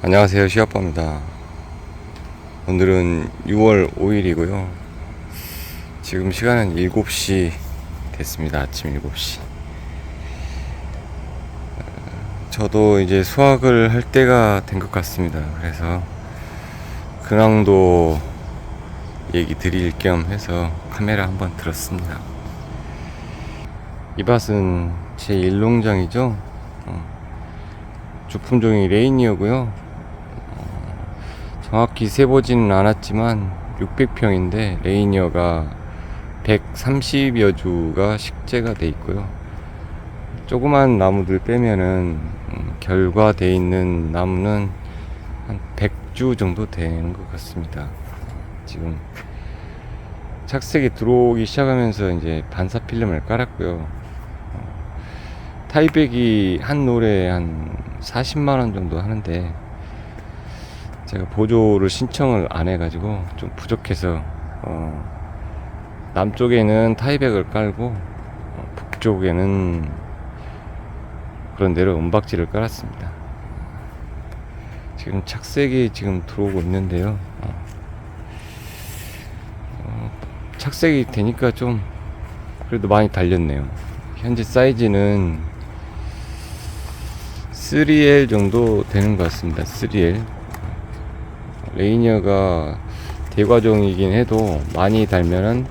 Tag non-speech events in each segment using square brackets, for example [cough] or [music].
안녕하세요 시아빠입니다. 오늘은 6월 5일이고요. 지금 시간은 7시 됐습니다 아침 7시. 어, 저도 이제 수학을 할 때가 된 것 같습니다. 그래서 근황도 얘기 드릴 겸 해서 카메라 한번 들었습니다. 이 밭은 제 일농장이죠? 어, 주품종이 레인이어고요 정확히 세보지는 않았지만 600평인데 레이니어가 130여 주가 식재가 돼 있고요. 조그만 나무들 빼면은 음, 결과돼 있는 나무는 한 100주 정도 되는 것 같습니다. 지금 착색이 들어오기 시작하면서 이제 반사 필름을 깔았고요. 어, 타이백이 한 노래에 한 40만 원 정도 하는데 제가 보조를 신청을 안 해가지고 좀 부족해서 어, 남쪽에는 타이백을 깔고 어, 북쪽에는 그런 대로 은박지를 깔았습니다. 지금 착색이 지금 들어오고 있는데요. 어, 어, 착색이 되니까 좀 그래도 많이 달렸네요. 현재 사이즈는 3L 정도 되는 것 같습니다. 3L. 레이니어가 대과종이긴 해도 많이 달면은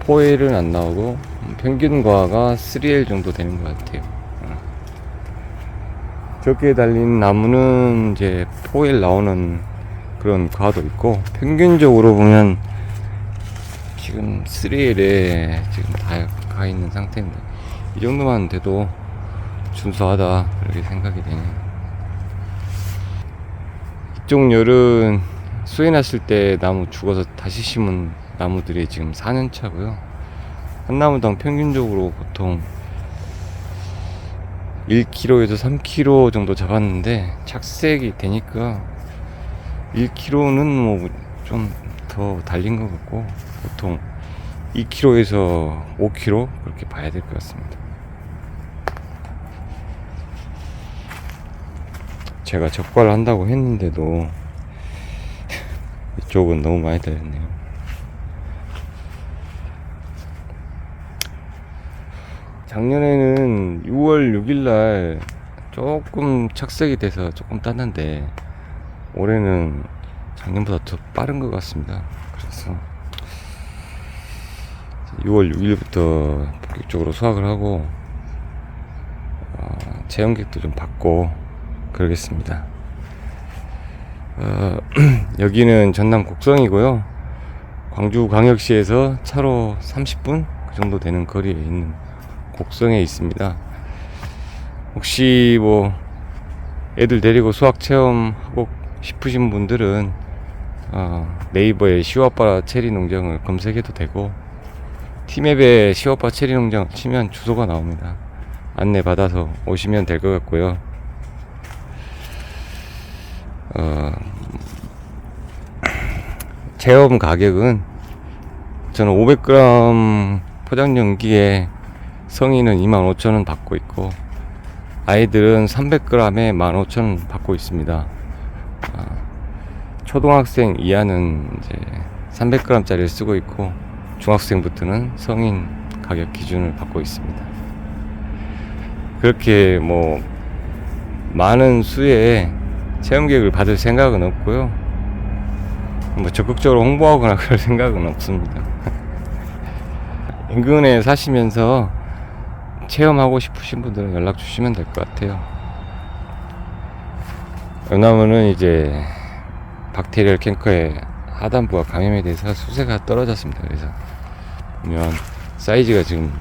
4L은 안 나오고 평균 과가 3L 정도 되는 것 같아요. 어. 적게 달린 나무는 이제 4L 나오는 그런 과도 있고 평균적으로 보면 지금 3L에 지금 다 가 있는 상태입니다. 이 정도만 돼도 준수하다 이렇게 생각이 되네요. 이쪽 열은 수해 났을 때 나무 죽어서 다시 심은 나무들이 지금 4년 차고요. 한 나무당 평균적으로 보통 1kg에서 3kg 정도 잡았는데 착색이 되니까 1kg는 뭐 좀 더 달린 것 같고 보통 2kg에서 5kg 그렇게 봐야 될 것 같습니다. 제가 적과를 한다고 했는데도 이쪽은 너무 많이 달렸네요. 작년에는 6월 6일 날 조금 착색이 돼서 조금 땄는데 올해는 작년보다 더 빠른 것 같습니다. 그래서 6월 6일부터 본격적으로 수확을 하고 어, 체험객도 좀 받고 그러겠습니다. 어, [clears throat] 여기는 전남 곡성이고요. 광주 광역시에서 차로 30분 그 정도 되는 거리에 있는 곡성에 있습니다. 혹시 뭐 애들 데리고 수학 체험 하고 싶으신 분들은 어, 네이버에 시와빠 체리 농장을 검색해도 되고 티맵에 시와빠 체리 농장 치면 주소가 나옵니다. 안내 받아서 오시면 될 것 같고요. 어, 체험 가격은 저는 500g 포장 용기에 성인은 25,000원 받고 있고 아이들은 300g에 15,000원 받고 있습니다. 아, 초등학생 이하는 이제 300g짜리를 쓰고 있고 중학생부터는 성인 가격 기준을 받고 있습니다. 그렇게 뭐 많은 수의 체험 계획을 받을 생각은 없고요. 뭐 적극적으로 홍보하거나 [laughs] 그럴 생각은 없습니다. [laughs] 인근에 사시면서 체험하고 싶으신 분들은 연락 주시면 될 것 같아요. 왜냐면은 이제 박테리얼 캔커의 하단부와 감염에 대해서 수세가 떨어졌습니다. 그래서 보면 사이즈가 지금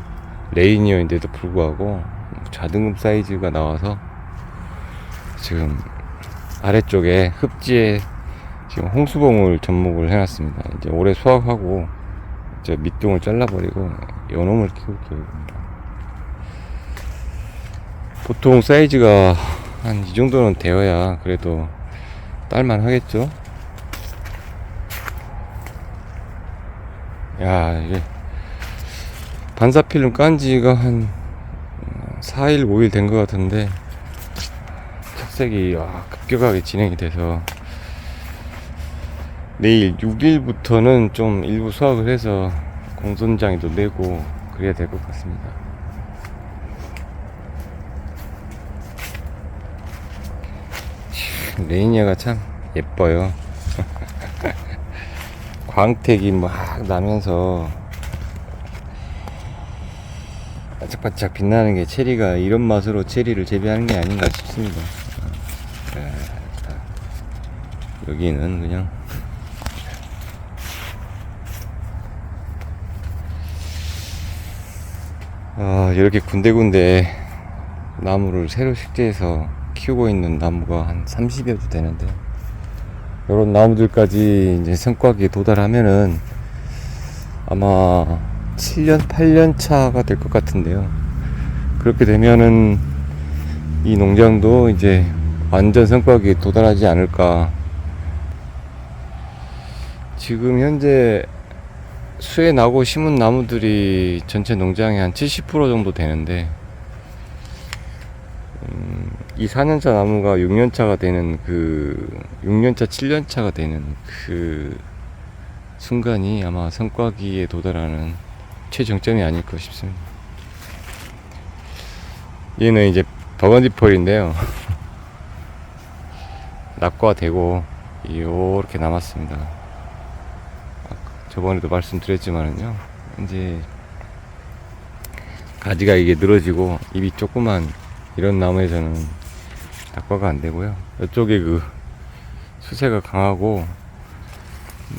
레이니어인데도 불구하고 좌등급 사이즈가 나와서 지금 아래쪽에 흡지에 지금 홍수봉을 접목을 해놨습니다. 이제 올해 수확하고 저 밑둥을 잘라버리고 요놈을 키울 계획입니다. 보통 사이즈가 한 이 정도는 되어야 그래도 딸만 하겠죠? 야, 이게 반사필름 깐 지가 한 4일, 5일 된 것 같은데 착색이 와, 급격하게 진행이 돼서 내일 6일부터는 좀 일부 수확을 해서 공선장에도 내고 그래야 될 것 같습니다. 참, 레이니아가 참 예뻐요. [laughs] 광택이 막 나면서 반짝반짝 빛나는 게 체리가 이런 맛으로 체리를 재배하는 게 아닌가 싶습니다. 아, 자, 여기는 그냥 아, 이렇게 군데군데 나무를 새로 식재해서 키우고 있는 나무가 한 30여도 되는데 이런 나무들까지 이제 성과기에 도달하면은 아마 7년, 8년 차가 될 것 같은데요. 그렇게 되면은 이 농장도 이제 완전 성과기에 도달하지 않을까. 지금 현재 수에 나고 심은 나무들이 전체 농장의 한 70% 정도 되는데, 음, 이 4년차 나무가 6년차가 되는 그, 6년차, 7년차가 되는 그 순간이 아마 성과기에 도달하는 최정점이 아닐까 싶습니다. 얘는 이제 버건디 펄인데요. [laughs] 낙과되고 이렇게 남았습니다. 저번에도 말씀드렸지만은요. 이제 가지가 이게 늘어지고 입이 조그만 이런 나무에서는 낙과가 안 되고요. 이쪽에 그 수세가 강하고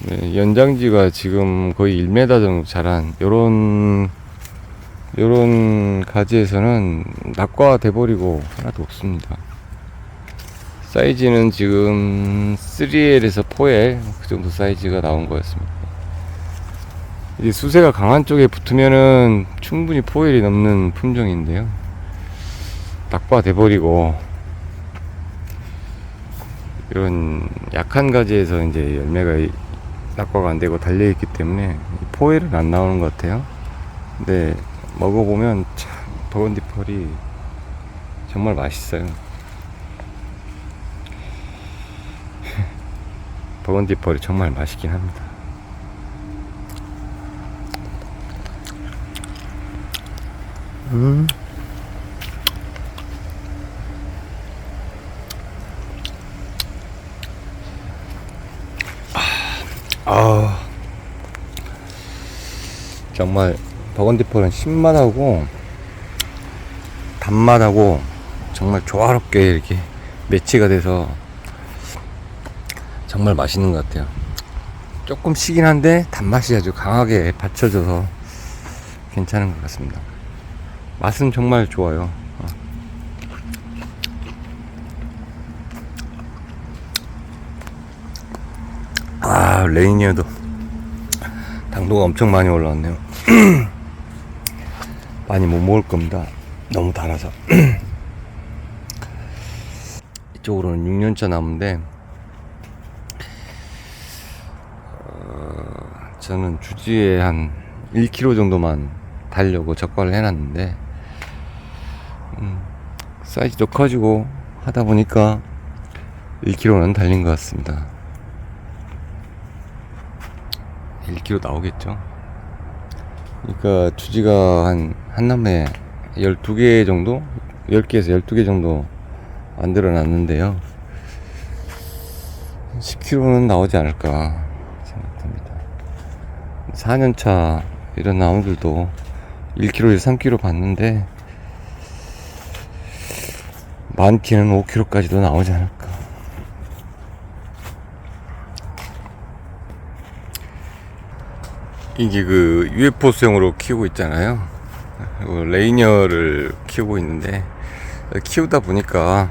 네, 연장지가 지금 거의 1m 정도 자란 요런 요런 가지에서는 낙과가 돼버리고 하나도 없습니다. 사이즈는 지금 3L에서 4L 그 정도 사이즈가 나온 거였습니다. 이제 수세가 강한 쪽에 붙으면은 충분히 4L이 넘는 품종인데요. 낙과 돼 버리고 이런 약한 가지에서 이제 열매가 이- 낙과가 안 되고 달려 있기 때문에 포일은 안 나오는 것 같아요. 근데 먹어보면 참 버건디 펄이 정말 맛있어요. [laughs] 버건디 펄이 정말 맛있긴 합니다. 음. 아 정말 버건디펄은 신맛하고 단맛하고 정말 조화롭게 이렇게 매치가 돼서 정말 맛있는 것 같아요. 조금 시긴 한데 단맛이 아주 강하게 받쳐져서 괜찮은 것 같습니다. 맛은 정말 좋아요. 어. 아 레이니어도 당도가 엄청 많이 올라왔네요. [clears throat] 많이 못 먹을 겁니다. 너무 달아서. [clears throat] 이쪽으로는 6년차 나무인데, 어, 저는 주지에 한 1kg 정도만 달려고 적과를 해놨는데, 음, 사이즈도 커지고 하다 보니까 1kg는 달린 것 같습니다. 1kg 나오겠죠. 그러니까 주지가 한, 한 남에 12개 정도? 10개에서 12개 정도 만들어 놨는데요. 10kg는 나오지 않을까 생각합니다. 4년차 이런 나무들도 1kg에서 3kg 봤는데 많게는 5kg까지도 나오지 않을까. 이게 그 UFO 수용으로 키우고 있잖아요. 그 레이니어를 키우고 있는데 키우다 보니까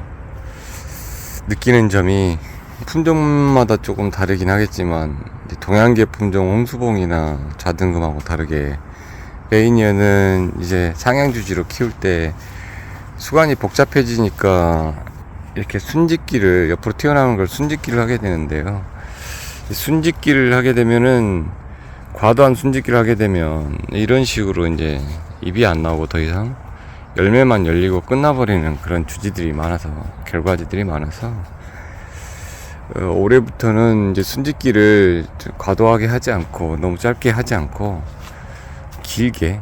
느끼는 점이 품종마다 조금 다르긴 하겠지만 동양계 품종 홍수봉이나 좌등금하고 다르게 레이니어는 이제 상향주지로 키울 때 수관이 복잡해지니까 이렇게 순짓기를 옆으로 튀어나오는 걸 순짓기를 하게 되는데요. 순짓기를 하게 되면은 과도한 순짓기를 하게 되면 이런 식으로 이제 입이 안 나오고 더 이상 열매만 열리고 끝나버리는 그런 주지들이 많아서 결과지들이 많아서 어, 올해부터는 이제 순짓기를 좀 과도하게 하지 않고 너무 짧게 하지 않고 길게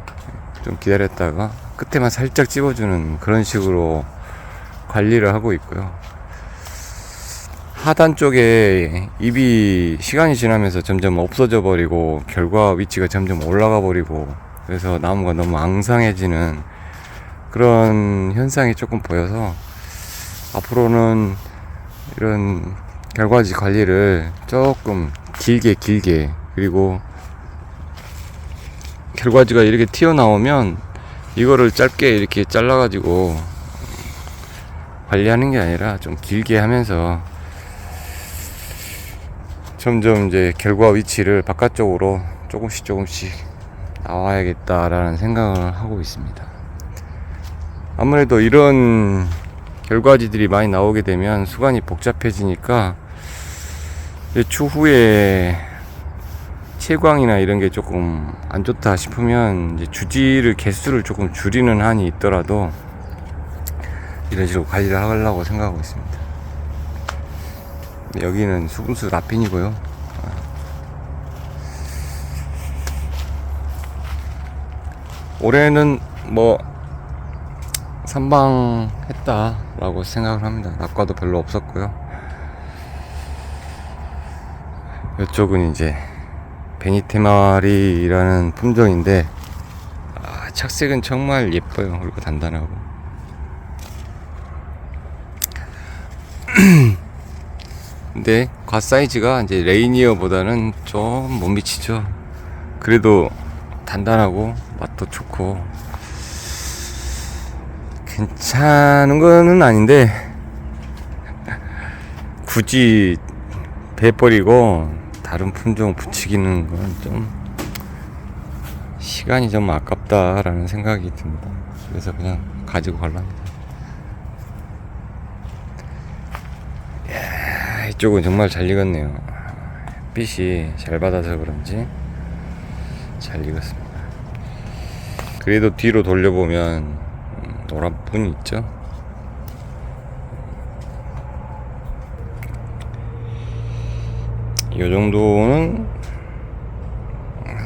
좀 기다렸다가 끝에만 살짝 찝어주는 그런 식으로 관리를 하고 있고요. 하단 쪽에 잎이 시간이 지나면서 점점 없어져 버리고 결과 위치가 점점 올라가 버리고 그래서 나무가 너무 앙상해지는 그런 현상이 조금 보여서 앞으로는 이런 결과지 관리를 조금 길게 길게 그리고 결과지가 이렇게 튀어나오면 이거를 짧게 이렇게 잘라가지고 관리하는 게 아니라 좀 길게 하면서 점점 이제 결과 위치를 바깥쪽으로 조금씩 조금씩 나와야겠다라는 생각을 하고 있습니다. 아무래도 이런 결과지들이 많이 나오게 되면 수관이 복잡해지니까 추후에 채광이나 이런 게 조금 안 좋다 싶으면 이제 주지를 개수를 조금 줄이는 한이 있더라도 이런 식으로 관리를 하려고 생각하고 있습니다. 네, 여기는 수분수 라핀이고요. 올해는 뭐 선방했다라고 생각을 합니다. 낙과도 별로 없었고요. 이쪽은 이제 베니테마리라는 품종인데 아, 착색은 정말 예뻐요. 그리고 단단하고. [clears throat] 근데 과 사이즈가 이제 레이니어보다는 좀 못 미치죠. 그래도 단단하고 맛도 좋고 괜찮은 거는 아닌데 [laughs] 굳이 배 버리고 다른 품종 붙이기는 건 좀 시간이 좀 아깝다라는 생각이 듭니다. 그래서 그냥 가지고 갈랍니다. 이쪽은 정말 잘 익었네요. 빛이 잘 받아서 그런지 잘 익었습니다. 그래도 뒤로 돌려보면 음, 노란 분이 있죠. 이 정도는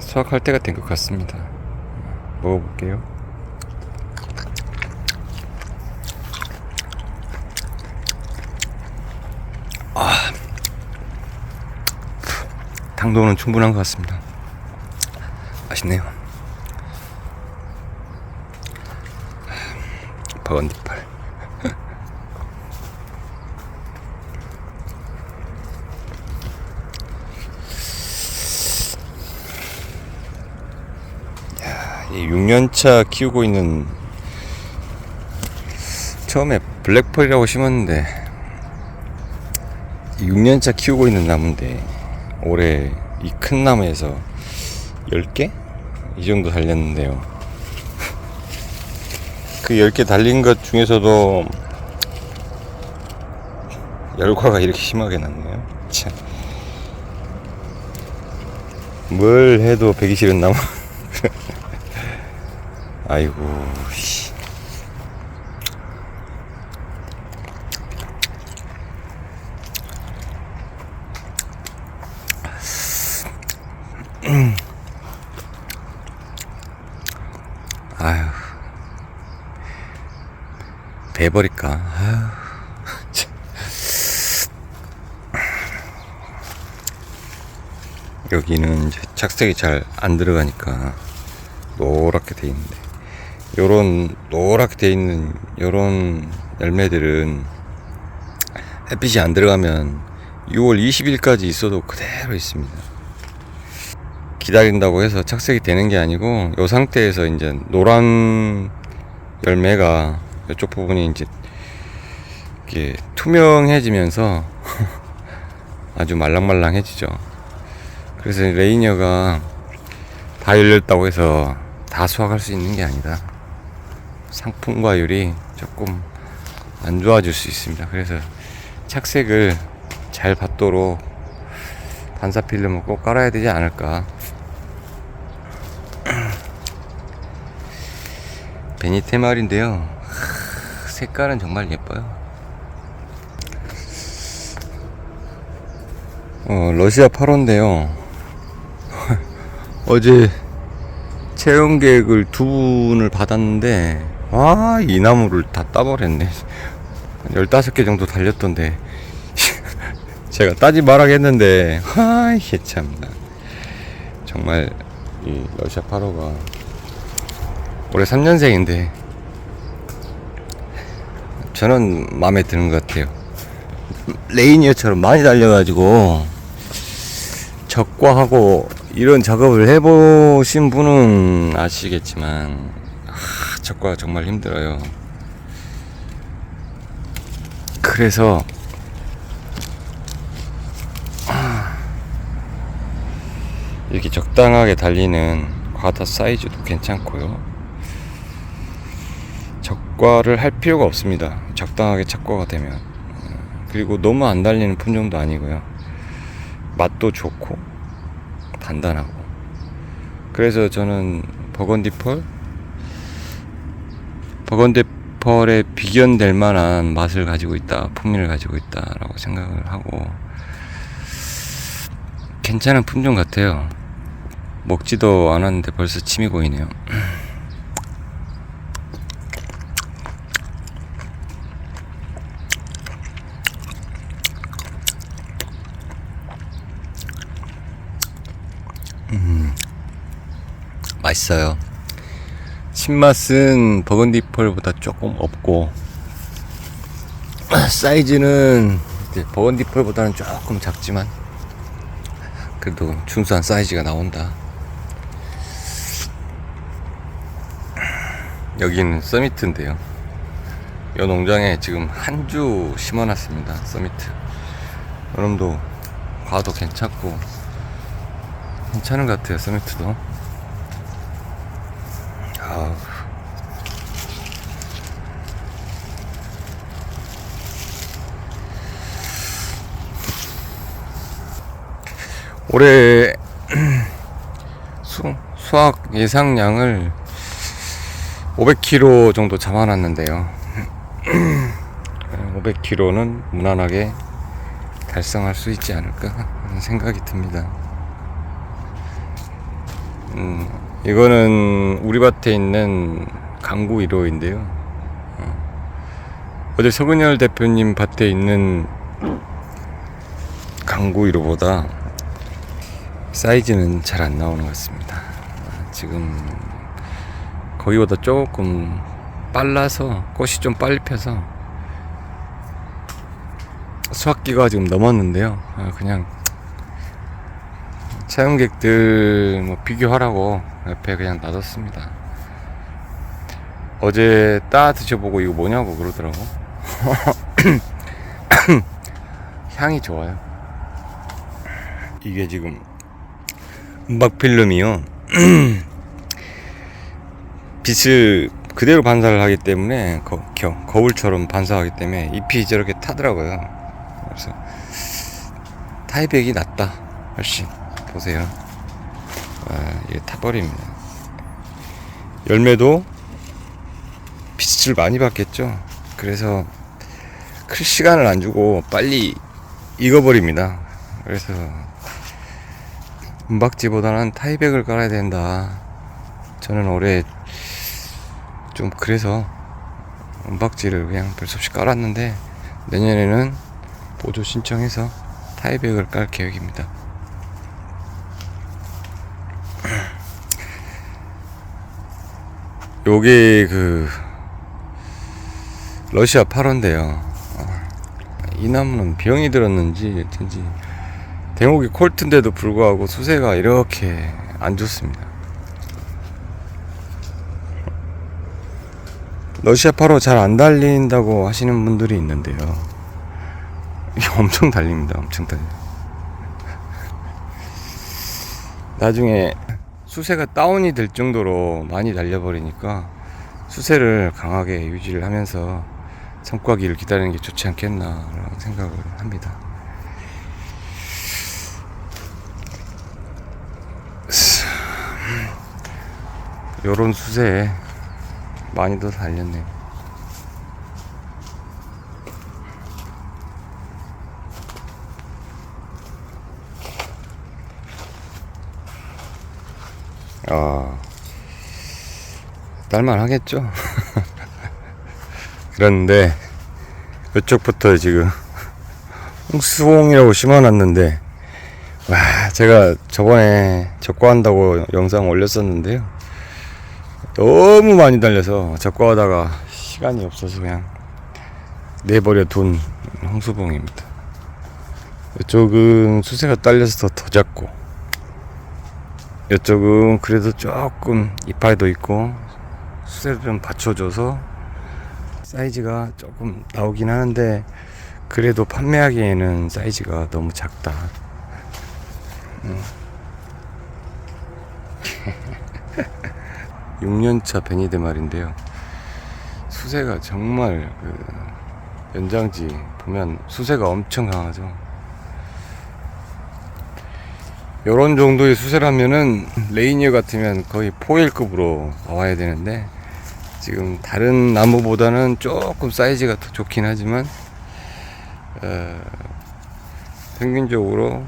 수확할 때가 된 것 같습니다. 먹어볼게요. 아, 당도는 충분한 것 같습니다. 맛있네요. 버건디팔. 이 6년차 키우고 있는 처음에 블랙펄이라고 심었는데 6년차 키우고 있는 나무인데 올해 이 큰 나무에서 10개? 이 정도 달렸는데요 [laughs] 그 10개 달린 것 중에서도 열과가 이렇게 심하게 났네요 참. 뭘 해도 배기 싫은 나무 [laughs] 아이고 씨. 아휴 배버릴까 아휴 [laughs] 참. 여기는 착색이 잘 안 들어가니까 노랗게 돼 있는데 요런 노랗게 돼 있는 요런 열매들은 햇빛이 안 들어가면 6월 20일까지 있어도 그대로 있습니다. 기다린다고 해서 착색이 되는 게 아니고 요 상태에서 이제 노란 열매가 이쪽 부분이 이제 이게 투명해지면서 [laughs] 아주 말랑말랑해지죠. 그래서 레이니어가 다 열렸다고 해서 다 수확할 수 있는 게 아니다. 상품과율이 조금 안 좋아질 수 있습니다. 그래서 착색을 잘 받도록 반사 필름을 꼭 깔아야 되지 않을까. [clears throat] 베니테말인데요. 색깔은 정말 예뻐요. 어, 러시아 8호인데요. [laughs] 어제 체험 계획을 두 분을 받았는데, 아, 이 나무를 다 따버렸네. 15개 정도 달렸던데, [laughs] 제가 따지 말하겠는데, 아, 이게 참나. 정말, 이 러시아 8호가 올해 3년생인데, 저는 마음에 드는 것 같아요. 레이니어처럼 많이 달려가지고 적과하고 이런 작업을 해보신 분은 아시겠지만 아, 적과 정말 힘들어요. 그래서 아, 이렇게 적당하게 달리는 과다 사이즈도 괜찮고요. 적과를 할 필요가 없습니다. 적당하게 착과가 되면. 그리고 너무 안 달리는 품종도 아니고요. 맛도 좋고 단단하고. 그래서 저는 버건디 펄 버건디 펄에 비견될 만한 맛을 가지고 있다, 풍미를 가지고 있다라고 생각을 하고 괜찮은 품종 같아요. 먹지도 않았는데 벌써 침이 고이네요. 맛있어요. 신맛은 버건디 펄보다 조금 없고 사이즈는 버건디 펄보다는 조금 작지만 그래도 준수한 사이즈가 나온다. 여기는 서미트인데요. 이 농장에 지금 한 주 심어놨습니다. 서미트. 여러분도 과도 괜찮고 괜찮은 것 같아요. 서미트도. 올해 [clears throat] 수, 수확 예상량을 500kg 정도 잡아놨는데요. [clears throat] 500kg는 무난하게 달성할 수 있지 않을까 하는 생각이 듭니다. 음, 이거는 우리 밭에 있는 강구 1호인데요. 어. 어제 서근열 대표님 밭에 있는 강구 1호보다 사이즈는 잘 안 나오는 것 같습니다. 어, 지금 거기보다 조금 빨라서 꽃이 좀 빨리 펴서 수확기가 지금 넘었는데요. 어, 그냥 체험객들 뭐 비교하라고 옆에 그냥 놔뒀습니다. 어제 따 드셔보고 이거 뭐냐고 그러더라고. [coughs] [coughs] 향이 좋아요. 이게 지금 은박 필름이요. [clears throat] 빛을 그대로 반사를 하기 때문에 거, 겨, 거울처럼 반사하기 때문에 잎이 저렇게 타더라고요. 그래서 타이백이 낫다 훨씬. 보세요. 와, 이게 타버립니다. 열매도 빛을 많이 받겠죠. 그래서 클 시간을 안 주고 빨리 익어버립니다. 그래서 은박지보다는 타이백을 깔아야 된다. 저는 올해 좀 그래서 은박지를 그냥 별수 없이 깔았는데 내년에는 보조 신청해서 타이백을 깔 계획입니다. [clears throat] 요게 그 러시아 8호인데요. 이 나무는 병이 들었는지 어쩐지 대목이 콜트인데도 불구하고 수세가 이렇게 안 좋습니다. 러시아 8호 잘안 달린다고 하시는 분들이 있는데요. 이게 [laughs] 엄청 달립니다. 엄청 달려. 나중에 수세가 다운이 될 정도로 많이 달려버리니까 수세를 강하게 유지를 하면서 성과기를 기다리는 게 좋지 않겠나라는 생각을 합니다. 요런 수세에 많이도 달렸네. 아, 딸만 하겠죠? [laughs] 그런데, 이쪽부터 지금, 홍수봉이라고 심어놨는데, 와, 제가 저번에 적과한다고 영상 올렸었는데요. 너무 많이 달려서 적과하다가 시간이 없어서 그냥 내버려 둔 홍수봉입니다. 이쪽은 수세가 딸려서 더, 더 작고, 이쪽은 그래도 조금 이파이도 있고, 수세를 좀 받쳐줘서 사이즈가 조금 나오긴 하는데, 그래도 판매하기에는 사이즈가 너무 작다. [laughs] 6년차 베니데 말인데요. 수세가 정말 그 연장지 보면 수세가 엄청 강하죠. 요런 정도의 수세라면은 레이니어 같으면 거의 포일급으로 나와야 되는데 지금 다른 나무보다는 조금 사이즈가 더 좋긴 하지만 어, 평균적으로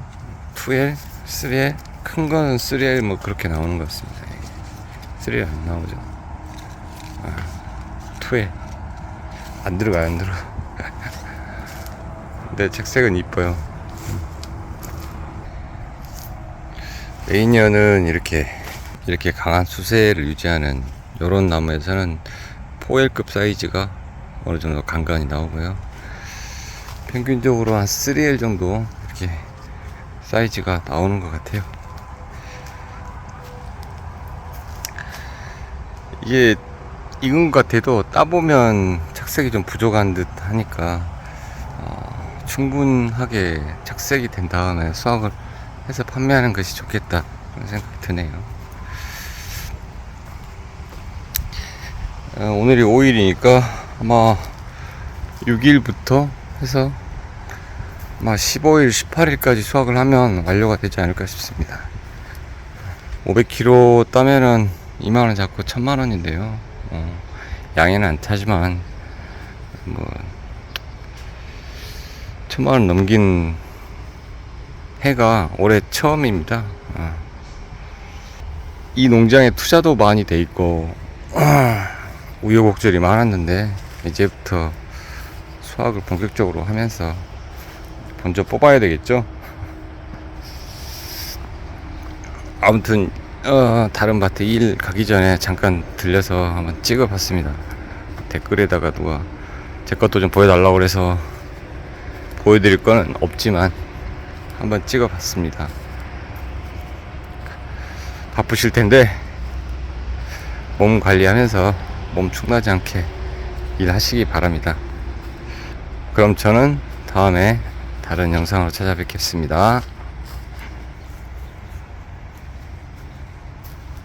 2L, 3L 큰 거는 3L 뭐 그렇게 나오는 것 같습니다. 3L 안 나오죠. 아, 2L 안 들어가요, 안 들어가. 근데 색색은 [laughs] 이뻐요. 레이니어는 이렇게 이렇게 강한 수세를 유지하는 이런 나무에서는 4L급 사이즈가 어느 정도 간간히 나오고요. 평균적으로 한 3L 정도 이렇게 사이즈가 나오는 것 같아요. 이게 익은 것 같아도 따보면 착색이 좀 부족한 듯 하니까 어, 충분하게 착색이 된 다음에 수확을 해서 판매하는 것이 좋겠다 그런 생각이 드네요. 어, 오늘이 5일이니까 아마 6일부터 해서 아마 15일, 18일까지 수확을 하면 완료가 되지 않을까 싶습니다. 500kg 따면은 2만원 잡고 1000만원인데요. 어, 양에는 안 차지만, 뭐, 1000만원 넘긴 해가 올해 처음입니다. 어. 이 농장에 투자도 많이 돼 있고, 우여곡절이 많았는데, 이제부터 수확을 본격적으로 하면서 먼저 뽑아야 되겠죠. 아무튼 어, 다른 밭에 일 가기 전에 잠깐 들려서 한번 찍어봤습니다. 댓글에다가 누가 제 것도 좀 보여달라고 그래서 보여드릴 거는 없지만 한번 찍어봤습니다. 바쁘실 텐데 몸 관리하면서 몸 축나지 않게 일하시기 바랍니다. 그럼 저는 다음에 다른 영상으로 찾아뵙겠습니다.